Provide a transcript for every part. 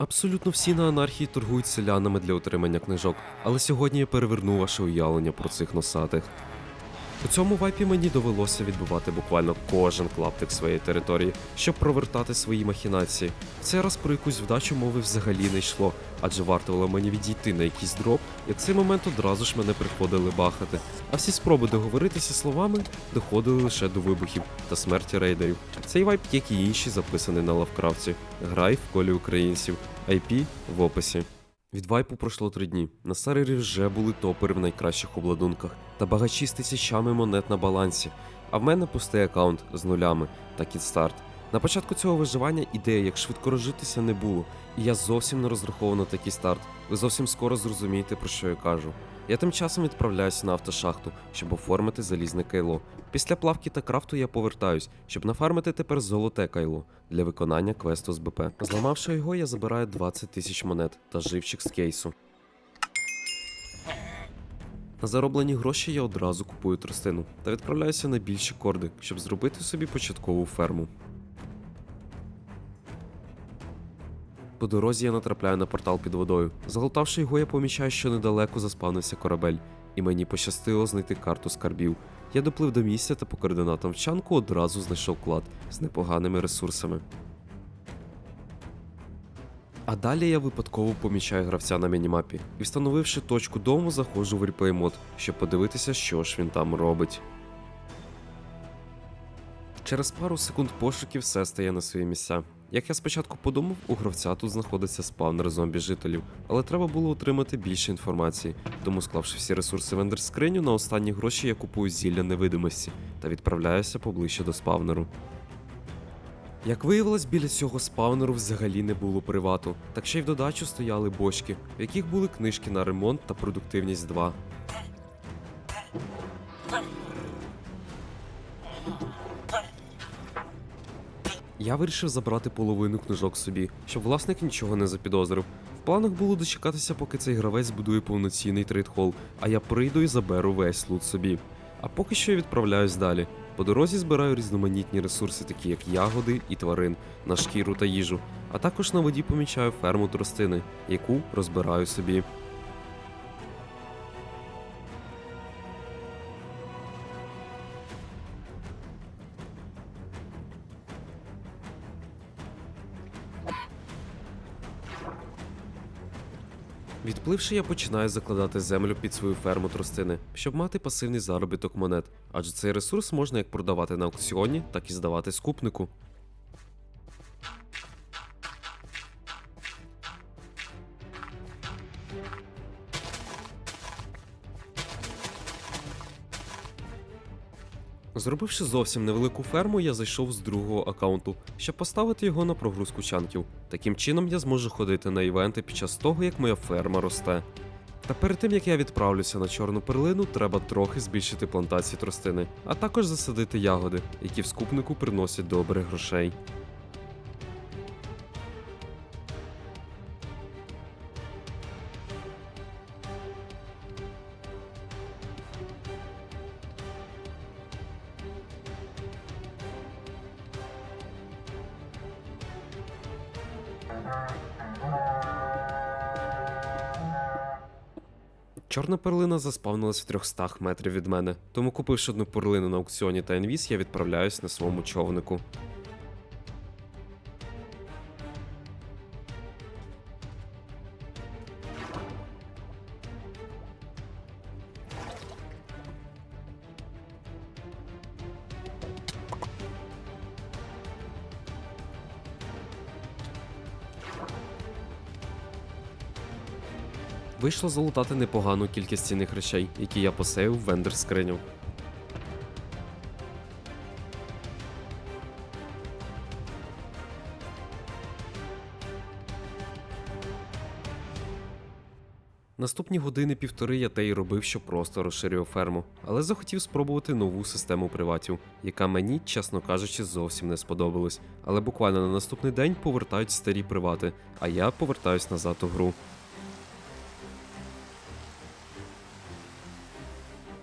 Абсолютно всі на анархії торгують селянами для отримання книжок, але сьогодні я переверну ваше уявлення про цих носатих. У цьому вайпі мені довелося відбивати буквально кожен клаптик своєї території, щоб провертати свої махінації. В цей раз про якусь вдачу мови взагалі не йшло, адже вартувало мені відійти на якийсь дроп, як в цей момент одразу ж мене приходили бахати. А всі спроби договоритися словами доходили лише до вибухів та смерті рейдерів. Цей вайп, як і інші, записаний на лавкрафті. Грай в колі українців. IP в описі. Від вайпу пройшло три дні. На сервері вже були топери в найкращих обладунках та багачі з тисячами монет на балансі. А в мене пустий аккаунт з нулями та кідстарт. На початку цього виживання ідеї, як швидко розжитися, не було, і я зовсім не розраховував на такий старт. Ви зовсім скоро зрозумієте, про що я кажу. Я тим часом відправляюся на автошахту, щоб оформити залізне кайло. Після плавки та крафту я повертаюсь, щоб нафармити тепер золоте кайло для виконання квесту з БП. Зламавши його, я забираю 20 тисяч монет та живчик з кейсу. На зароблені гроші я одразу купую тростину та відправляюся на більші корди, щоб зробити собі початкову ферму. По дорозі я натрапляю на портал під водою. Заглотавши його, я помічаю, що недалеко заспавнився корабель, і мені пощастило знайти карту скарбів. Я доплив до місця та по координатам вчанку одразу знайшов клад з непоганими ресурсами. А далі я випадково помічаю гравця на мінімапі і, встановивши точку дому, заходжу в реплей мод, щоб подивитися, що ж він там робить. Через пару секунд пошуків все стає на свої місця. Як я спочатку подумав, у гравця тут знаходиться спавнер зомбі-жителів, але треба було отримати більше інформації, тому склавши всі ресурси в ендерскриню, на останні гроші я купую зілля невидимості та відправляюся поближче до спавнеру. Як виявилось, біля цього спавнеру взагалі не було привату, так ще й в додачу стояли бочки, в яких були книжки на ремонт та продуктивність 2. Я вирішив забрати половину книжок собі, щоб власник нічого не запідозрив. В планах було дочекатися, поки цей гравець збудує повноцінний трейдхол, а я прийду і заберу весь лут собі. А поки що я відправляюсь далі. По дорозі збираю різноманітні ресурси, такі як ягоди і тварин, на шкіру та їжу, а також на воді помічаю ферму тростини, яку розбираю собі. Відпливши, я починаю закладати землю під свою ферму тростини, щоб мати пасивний заробіток монет, адже цей ресурс можна як продавати на аукціоні, так і здавати скупнику. Зробивши зовсім невелику ферму, я зайшов з другого аккаунту, щоб поставити його на прогрузку чанків. Таким чином я зможу ходити на івенти під час того, як моя ферма росте. Та перед тим як я відправлюся на чорну перлину, треба трохи збільшити плантації тростини, а також засадити ягоди, які в скупнику приносять добре грошей. Чорна перлина заспавнилась в 300 метрів від мене, тому купивши одну перлину на аукціоні та інвіз, я відправляюсь на своєму човнику. Вийшло залутати непогану кількість цінних речей, які я посеяв в вендер скриню. Наступні години півтори я те й робив, що просто розширював ферму, але захотів спробувати нову систему приватів, яка мені, чесно кажучи, зовсім не сподобалась. Але буквально на наступний день повертають старі привати, а я повертаюсь назад у гру.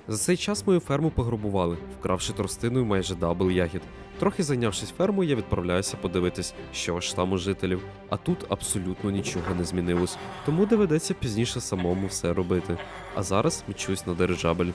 За цей час мою ферму пограбували, вкравши тростиною майже дабл ягід. Трохи зайнявшись фермою, я відправляюся подивитись, що ж там у жителів. А тут абсолютно нічого не змінилось, тому доведеться пізніше самому все робити. А зараз мчусь на дирижабель.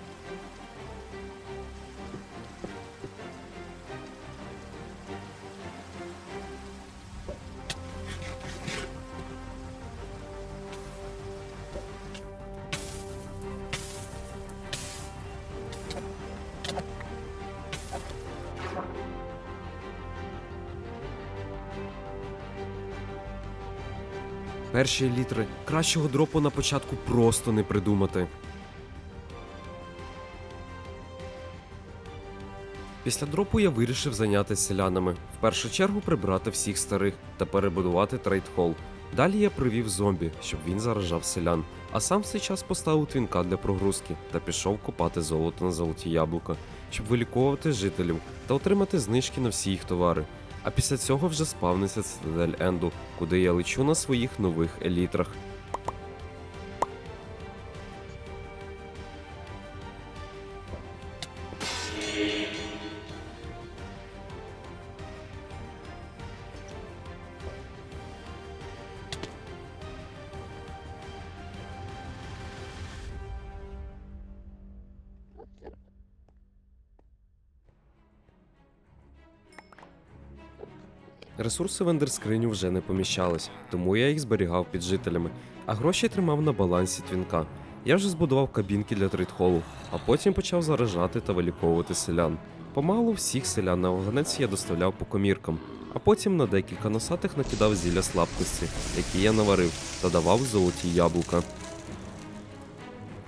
Перші літри кращого дропу на початку просто не придумати. Після дропу я вирішив зайнятися селянами, в першу чергу прибрати всіх старих та перебудувати трейдхол. Далі я привів зомбі, щоб він заражав селян, а сам в цей час поставив твінка для прогрузки та пішов копати золото на золоті яблука, щоб виліковувати жителів та отримати знижки на всі їх товари. А після цього вже спавниться цитадель Енду, куди я лечу на своїх нових елітрах. Ресурси в ендерскриню вже не поміщались, тому я їх зберігав під жителями, а гроші тримав на балансі твінка. Я вже збудував кабінки для трейдхолу, а потім почав заражати та виліковувати селян. Помалу всіх селян на вагонець я доставляв по коміркам, а потім на декілька носатих накидав зілля слабкості, які я наварив, та давав золоті яблука.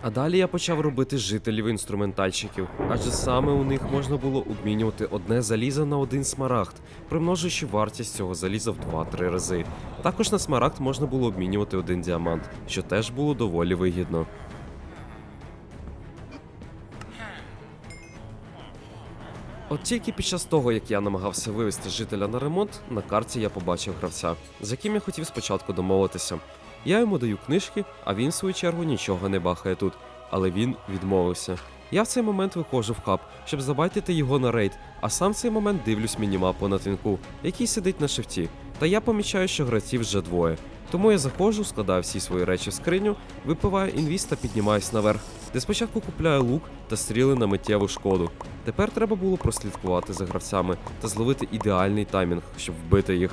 А далі я почав робити жителів інструментальщиків, адже саме у них можна було обмінювати одне залізо на один смарагд, примножуючи вартість цього заліза в 2-3 рази. Також на смарагд можна було обмінювати один діамант, що теж було доволі вигідно. От тільки під час того, як я намагався вивести жителя на ремонт, на карті я побачив гравця, з яким я хотів спочатку домовитися. Я йому даю книжки, а він, в свою чергу, нічого не бахає тут. Але він відмовився. Я в цей момент виходжу в хаб, щоб забайтити його на рейд, а сам в цей момент дивлюсь мінімапу на твінку, який сидить на шифті. Та я помічаю, що гравців вже двоє. Тому я заходжу, складаю всі свої речі в скриню, випиваю інвіз та піднімаюсь наверх, де спочатку купляю лук та стріли на миттєву шкоду. Тепер треба було прослідкувати за гравцями та зловити ідеальний таймінг, щоб вбити їх.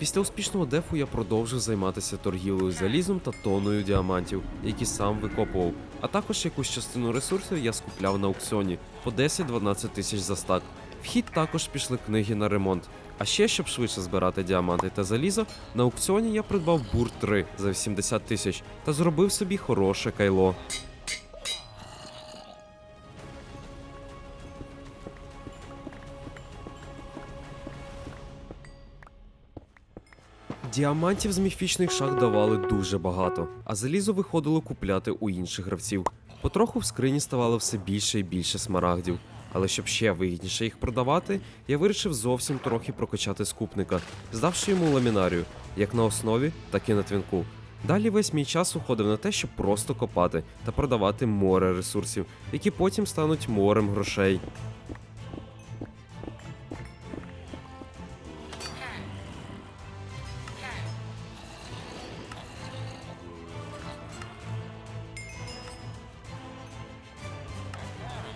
Після успішного дефу я продовжив займатися торгівлею залізом та тонною діамантів, які сам викопував. А також якусь частину ресурсів я скупляв на аукціоні по 10-12 тисяч за стак. В хід також пішли книги на ремонт. А ще, щоб швидше збирати діаманти та залізо, на аукціоні я придбав бур 3 за 80 тисяч та зробив собі хороше кайло. Діамантів з міфічних шах давали дуже багато, а залізо виходило купляти у інших гравців. Потроху в скрині ставало все більше і більше смарагдів. Але щоб ще вигідніше їх продавати, я вирішив зовсім трохи прокачати скупника, здавши йому ламінарію, як на основі, так і на твінку. Далі весь мій час уходив на те, щоб просто копати та продавати море ресурсів, які потім стануть морем грошей.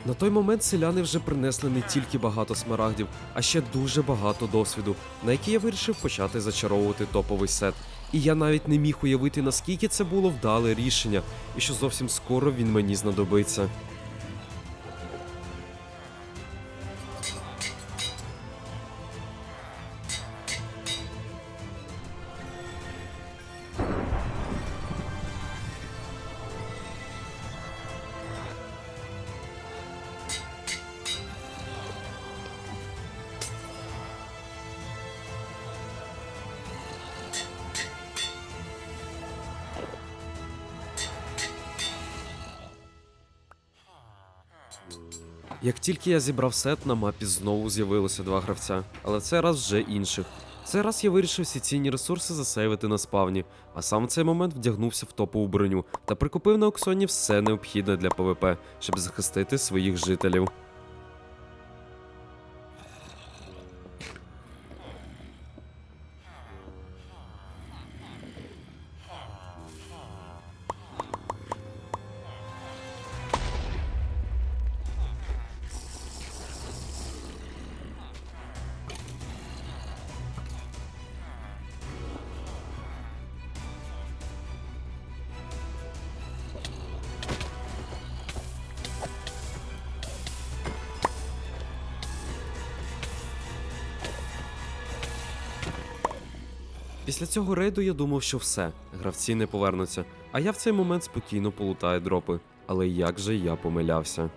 На той момент селяни вже принесли не тільки багато смарагдів, а ще дуже багато досвіду, на який я вирішив почати зачаровувати топовий сет. І я навіть не міг уявити, наскільки це було вдале рішення, і що зовсім скоро він мені знадобиться. Як тільки я зібрав сет, на мапі знову з'явилося два гравця, але це раз вже інших. Це раз я вирішив всі цінні ресурси засейвити на спавні, а сам в цей момент вдягнувся в топову броню та прикупив на аукціоні все необхідне для ПВП, щоб захистити своїх жителів. Після цього рейду я думав, що все, гравці не повернуться, а я в цей момент спокійно полутаю дропи. Але як же я помилявся?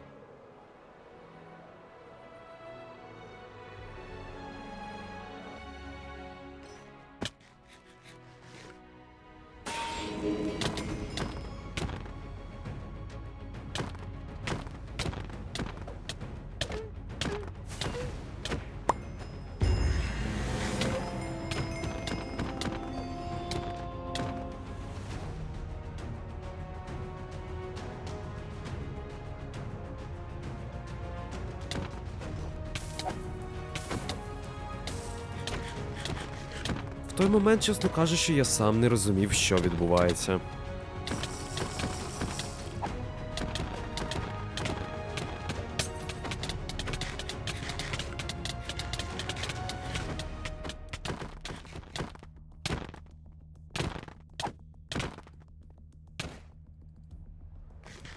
Той момент, чесно кажучи, я сам не розумів, що відбувається.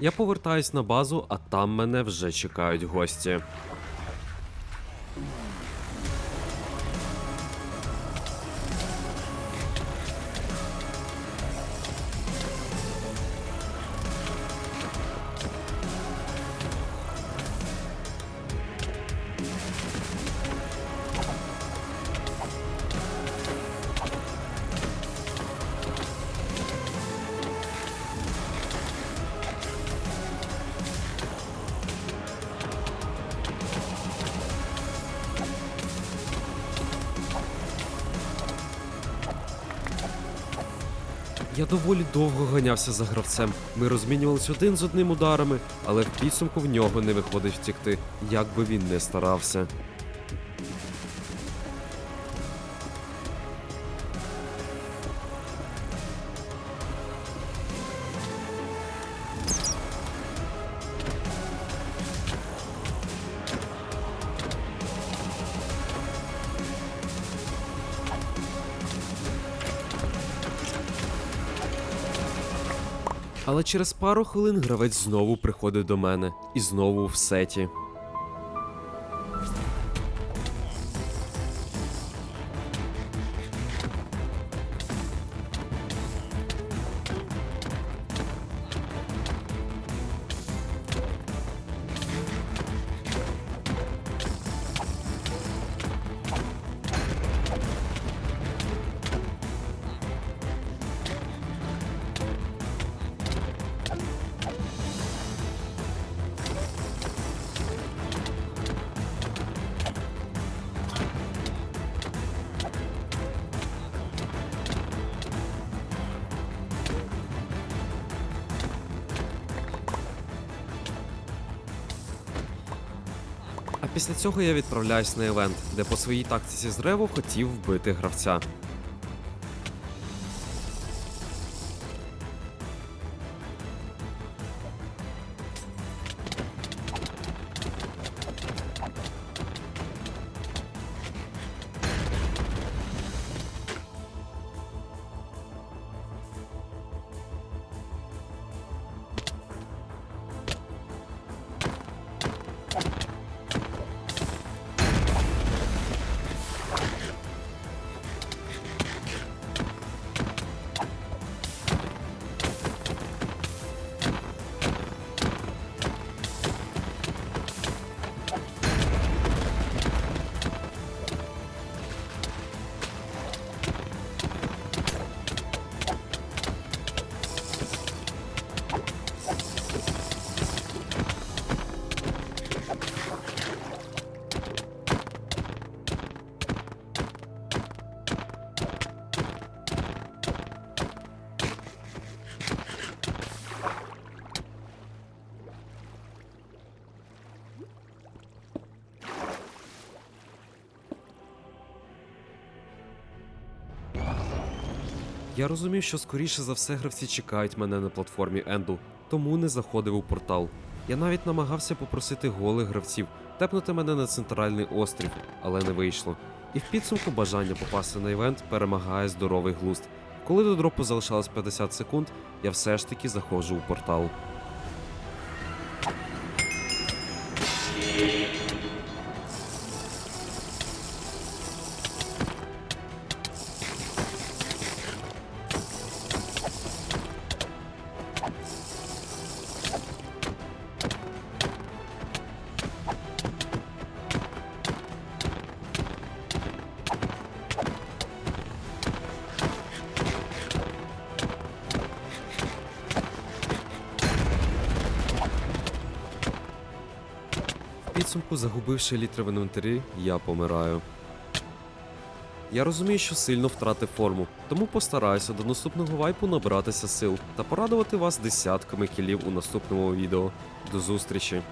Я повертаюсь на базу, а там мене вже чекають гості. Я доволі довго ганявся за гравцем. Ми розмінювалися один з одним ударами, але в підсумку в нього не виходить втікти, як би він не старався. Але через пару хвилин гравець знову приходить до мене і знову в сеті. А після цього я відправляюсь на івент, де по своїй тактиці з хотів вбити гравця. Я розумів, що скоріше за все гравці чекають мене на платформі Енду, тому не заходив у портал. Я навіть намагався попросити голих гравців тепнути мене на центральний острів, але не вийшло. І в підсумку бажання попасти на івент перемагає здоровий глузд. Коли до дропу залишалось 50 секунд, я все ж таки заходжу у портал. Підсумку, загубивши літри в інвентарі, я помираю. Я розумію, що сильно втратив форму, тому постараюся до наступного вайпу набратися сил та порадувати вас десятками кілів у наступному відео. До зустрічі!